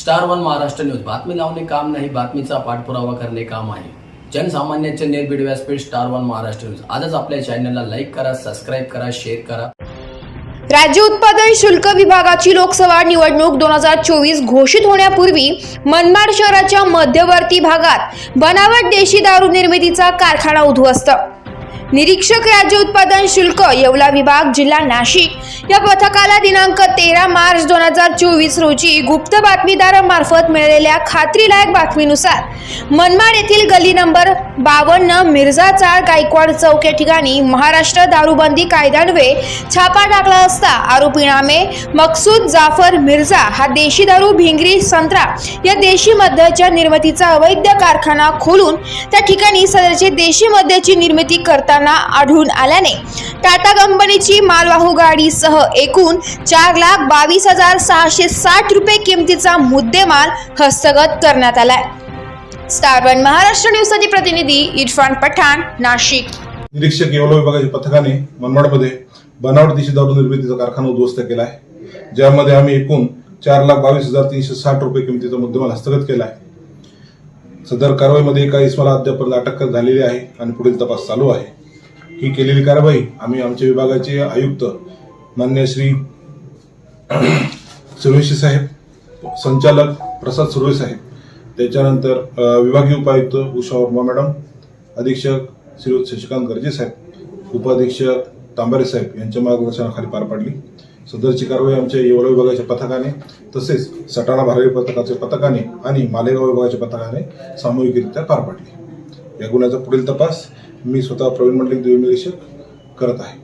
Star one Maharashtra news. बातमी लावणे काम नाही बातमीचा पाठपुरावा करणे काम आहे. जनसामान्यांचे निर्भीड व्यासपीठ स्टार वन महाराष्ट्र न्यूज. आजच आपल्या चॅनलला लाईक करा सबस्क्राईब करा शेअर करा. राज्य उत्पादन शुल्क विभागाची लोकसभा निवडणूक दोन हजार चोवीस घोषित होण्यापूर्वी मनमाड शहराच्या मध्यवर्ती भागात बनावट देशी दारू निर्मितीचा कारखाना उद्ध्वस्त. निरीक्षक राज्य उत्पादन शुल्क येवला विभाग जिल्हा नाशिक. या पथकाला दिनांक तेरा मार्च दोन हजार चोवीस रोजी गुप्त बातमीदारामार्फत मिळालेल्या खात्रीलायक बातमीनुसार मनमाड येथील गल्ली नंबर बावन्न मिर्झा चाळ गायकवाड चौक या ठिकाणी महाराष्ट्र दारूबंदी कायद्यान्वये छापा टाकला असता आरोपी नामे मकसूद जाफर मिर्झा हा देशी दारू भिंगरी संत्रा या देशी मद्याच्या निर्मितीचा अवैध कारखाना खोलून त्या ठिकाणी सदरचे देशी मद्याची निर्मिती करताना आढळून आल्याने टाटा कंपनीची मालवाहू गाडीसह एकूण चार लाख बावीस हजार सहाशे साठ रुपये किमतीचा मुद्देमाल हस्तगत करण्यात आलाय. स्टार वन महाराष्ट्र न्यूजसाठी प्रतिनिधी इरफान पठाण नाशिक. निरीक्षक येवला विभागाच्या पथकाने मनमाडमध्ये बनावट देशी दारू निर्मितीचा कारखाना उद्ध्वस्त केला आहे ज्यामध्ये आम्ही एकूण चार लाख बावीस हजार तीनशे साठ रुपये किमतीचा मुद्देमाल हस्तगत केला आहे सदर कारवाईमध्ये एका इसमाला अद्यापर्यंत अटक झालेली आहे आणि पुढील तपास चालू आहे. ही केलेली कारवाई आम्ही आमच्या विभागाचे आयुक्त मान्य श्री सुरेशी साहेब संचालक प्रसाद सुर्वे साहेब त्याच्यानंतर विभागीय उपायुक्त उषा वर्मा मॅडम अधीक्षक श्री शशिकांत गर्जे साहेब उपाधीक्षक तांबारे साहेब यांच्या मार्गदर्शनाखाली पार पाडली. सदरची कारवाई आमच्या येवला विभागाच्या पथकाने तसेच सटाणा भारवी पथकाच्या पथकाने आणि मालेगाव विभागाच्या पथकाने सामूहिकरित्या पार पाडली. या गुन्ह्याचा पुढील तपास मी स्वतः प्रवीण मंडलिक निरीक्षक करत आहे.